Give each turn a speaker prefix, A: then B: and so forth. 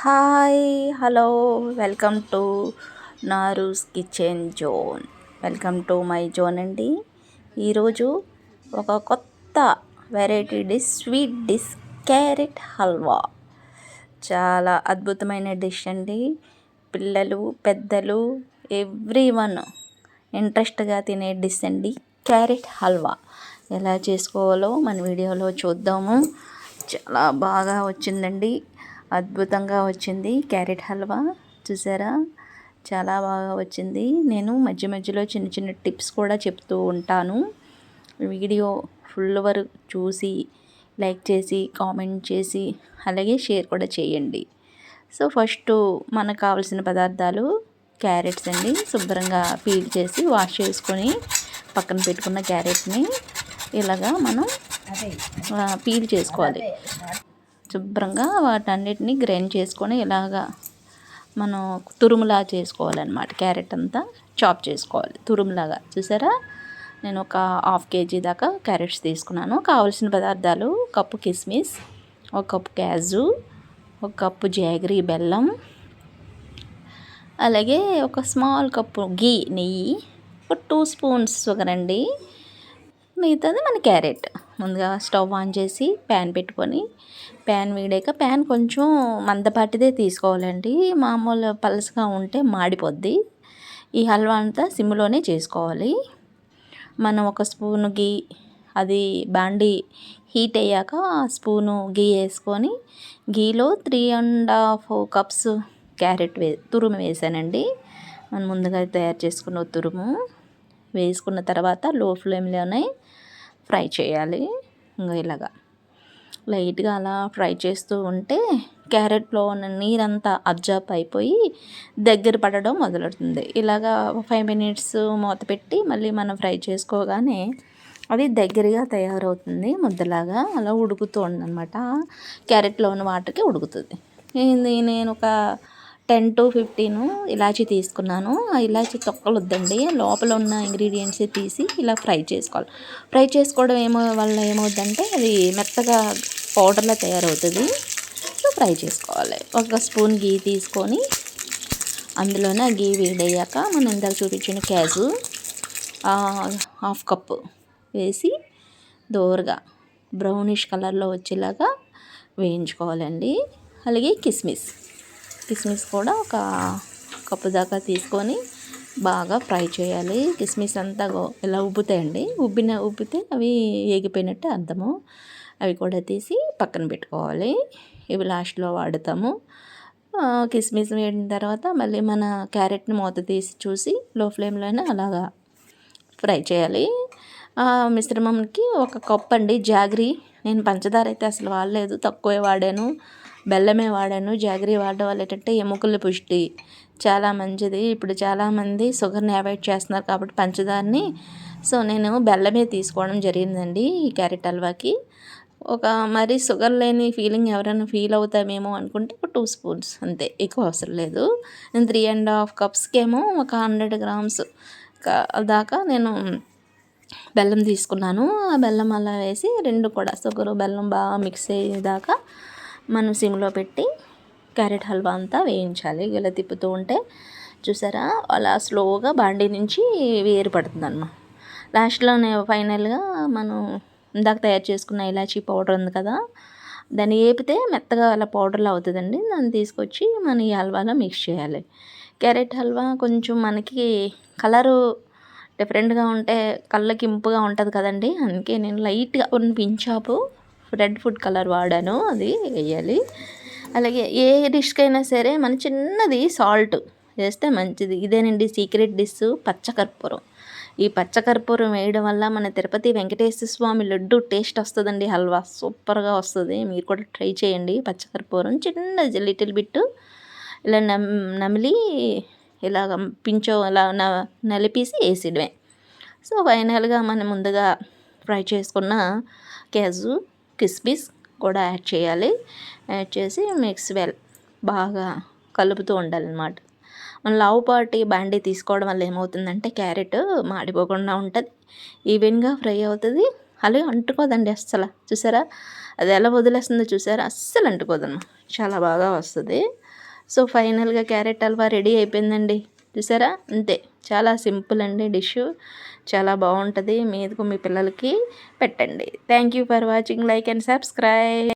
A: Hi hello welcome to Naru's kitchen zone. Welcome to my zone అండి. ఈరోజు ఒక కొత్త variety dish sweet dish carrot halwa. చాలా అద్భుతమైన డిష్ అండి. పిల్లలు పెద్దలు ఎవ్రీ వన్ ఇంట్రెస్ట్గా తినే డిష్ అండి క్యారెట్ హల్వా. ఎలా చేసుకోవాలో మన వీడియోలో చూద్దాము. చాలా బాగా వచ్చిందండి. అద్భుతంగా వచ్చింది. క్యారెట్ హల్వా చూసారా? చాలా బాగా వచ్చింది. నేను మధ్య మధ్యలో చిన్న చిన్న టిప్స్ కూడా చెప్తూ ఉంటాను. వీడియో ఫుల్ వరకు చూసి లైక్ చేసి కామెంట్ చేసి అలాగే షేర్ కూడా చేయండి. సో ఫస్ట్ మనకు కావాల్సిన పదార్థాలు క్యారెట్స్ అండి. శుభ్రంగా పీల్ చేసి వాష్ చేసుకొని పక్కన పెట్టుకున్న క్యారెట్ని ఇలాగా మనం పీల్ చేసుకోవాలి. శుభ్రంగా వాటన్నిటిని గ్రైండ్ చేసుకొని ఇలాగా మనం తురుములా చేసుకోవాలన్నమాట. క్యారెట్ అంతా చాప్ చేసుకోవాలి. తురుములాగా చూసారా? నేను ఒక హాఫ్ కేజీ దాకా క్యారెట్స్ తీసుకున్నాను. కావలసిన పదార్థాలు కప్పు కిస్మిస్ ఒక కప్పు క్యాజు ఒక కప్పు జాగరీ బెల్లం అలాగే ఒక స్మాల్ కప్పు గీ నెయ్యి ఒక టూ స్పూన్స్ షుగర్ అండి మిగతాది మన క్యారెట్. ముందుగా స్టవ్ ఆన్ చేసి ప్యాన్ పెట్టుకొని ప్యాన్ వేడాక ప్యాన్ కొంచెం మందపాటిదే తీసుకోవాలండి. మామూలు పలసగా ఉంటే మాడిపోద్ది. ఈ హల్వా అంతా సిమ్లోనే చేసుకోవాలి. మనం ఒక స్పూను గీ అది బాండి హీట్ అయ్యాక స్పూను గీ వేసుకొని గీలో three and half cups carrot వే తురుము వేసానండి. మనం ముందుగా తయారు చేసుకున్న తురుము వేసుకున్న తర్వాత లో ఫ్లేమ్లోనే ఫ్రై చేయాలి. ఇంకా ఇలాగా. లైట్గా అలా ఫ్రై చేస్తూ ఉంటే క్యారెట్లో ఉన్న నీరంతా అబ్జర్బ్ అయిపోయి దగ్గర పడడం మొదలవుతుంది. ఇలాగా ఫైవ్ మినిట్స్ మూత పెట్టి మళ్ళీ మనం ఫ్రై చేసుకోగానే అది దగ్గరగా తయారవుతుంది. ముద్దలాగా అలా ఉడుకుతూ ఉందన్నమాట. క్యారెట్లో ఉన్న వాటర్కి ఉడుకుతుంది. నేను ఒక టెన్ టు ఫిఫ్టీన్ ఇలాచి తీసుకున్నాను. ఆ ఇలాచి తొక్కలొద్దండి. లోపల ఉన్న ఇంగ్రీడియంట్స్ తీసి ఇలా ఫ్రై చేసుకోవాలి. ఫ్రై చేసుకోవడం ఏమో వల్ల ఏమవుతుందంటే అది మెత్తగా పౌడర్లా తయారవుతుంది. సో ఫ్రై చేసుకోవాలి. ఒక స్పూన్ గీ తీసుకొని అందులోనే గీ వేడయ్యాక మనం ఇందాక చూపించిన క్యాజు హాఫ్ కప్పు వేసి దోరగా బ్రౌనిష్ కలర్లో వచ్చేలాగా వేయించుకోవాలండి. అలాగే కిస్మిస్. కిస్మిస్ కూడా ఒక కప్పు దాకా తీసుకొని బాగా ఫ్రై చేయాలి. కిస్మిస్ అంతా ఇలా ఉబ్బుతాయండి. ఉబ్బిన ఉబ్బితే అవి ఏగిపోయినట్టే అర్థము. అవి కూడా తీసి పక్కన పెట్టుకోవాలి. ఇవి లాస్ట్లో వాడతాము. కిస్మిస్ వేడిన తర్వాత మళ్ళీ మన క్యారెట్ని మూత తీసి చూసి లో ఫ్లేమ్లోనే అలాగా ఫ్రై చేయాలి. మిశ్రమంకి ఒక కప్ అండి జాగ్రీ. నేను పంచదార అయితే అసలు వాడలేదు. తక్కువే వాడాను. బెల్లమే వాడాను జాగ్రీ వాడడం వల్ల ఏంటంటే ఎముకల పుష్టి. చాలా మంచిది. ఇప్పుడు చాలామంది షుగర్ని అవాయిడ్ చేస్తున్నారు కాబట్టి పంచదారని. సో నేను బెల్లమే తీసుకోవడం జరిగిందండి ఈ క్యారెట్ హల్వాకి. ఒక మరి షుగర్ లేని ఫీలింగ్ ఎవరైనా ఫీల్ అవుతామేమో అనుకుంటే ఒక టూ స్పూన్స్ అంతే. ఎక్కువ అవసరం లేదు. నేను త్రీ అండ్ హాఫ్ కప్స్కేమో ఒక హండ్రెడ్ గ్రామ్స్ దాకా నేను బెల్లం తీసుకున్నాను. ఆ బెల్లం అలా వేసి రెండు కూడా షుగర్ బెల్లం బాగా మిక్స్ అయ్యేదాకా మనం సిమ్లో పెట్టి క్యారెట్ హల్వా అంతా వేయించాలి. ఇలా తిప్పుతూ ఉంటే చూసారా? అలా స్లోగా బాండీ నుంచి వేరు పడుతుంది అన్నమాట లాస్ట్లోనే ఫైనల్గా మనం ఇందాక తయారు చేసుకున్న ఇలాచీ పౌడర్ ఉంది కదా దాన్ని వేపితే మెత్తగా అలా పౌడర్లో అవుతుందండి. దాన్ని తీసుకొచ్చి మన ఈ హల్వాలో మిక్స్ చేయాలి. క్యారెట్ హల్వా కొంచెం మనకి కలరు డిఫరెంట్గా ఉంటే కళ్ళకి ఇంపుగా ఉంటుంది కదండి. అందుకే నేను లైట్గా ఉన్న పించాపు రెడ్ ఫుడ్ కలర్ వాడాను అది వేయాలి. అలాగే ఏ డిష్కైనా సరే మన చిన్నది సాల్ట్ వేస్తే మంచిది. ఇదేనండి సీక్రెట్ డిష్ పచ్చకర్పూరం. ఈ పచ్చకర్పూరం వేయడం వల్ల మన తిరుపతి వెంకటేశ్వర స్వామి లడ్డు టేస్ట్ వస్తుందండి హల్వా సూపర్గా వస్తుంది. మీరు కూడా ట్రై చేయండి పచ్చకర్పూరం. చిన్నది లిటిల్ బిట్ ఇలా నమ్ నమిలి ఇలాగ పించో ఇలా నలిపేసి వేసేయడమే. సో ఫైనల్గా మనం ముందుగా ఫ్రై చేసుకున్న క్యాజు కిస్మిస్ కూడా యాడ్ చేయాలి. యాడ్ చేసి మిక్స్ వెల్ బాగా కలుపుతూ ఉండాలన్నమాట. మన లావు పాటి బాండీ తీసుకోవడం వల్ల ఏమవుతుందంటే క్యారెట్ మాడిపోకుండా ఉంటుంది. ఈవెన్గా ఫ్రై అవుతుంది. అలాగే అంటుకోదండి అస్సలు. చూసారా? అది ఎలా వదిలేస్తుందో చూసారా? అస్సలు అంటుకోదమ్మా చాలా బాగా వస్తుంది. సో ఫైనల్గా క్యారెట్ హల్వా రెడీ అయిపోయిందండి. చూసారా? అంతే. చాలా సింపుల్ అండి డిష్. చాలా బాగుంటుంది. మీదకు మీ పిల్లలకి పెట్టండి. Thank you for watching. Like and subscribe.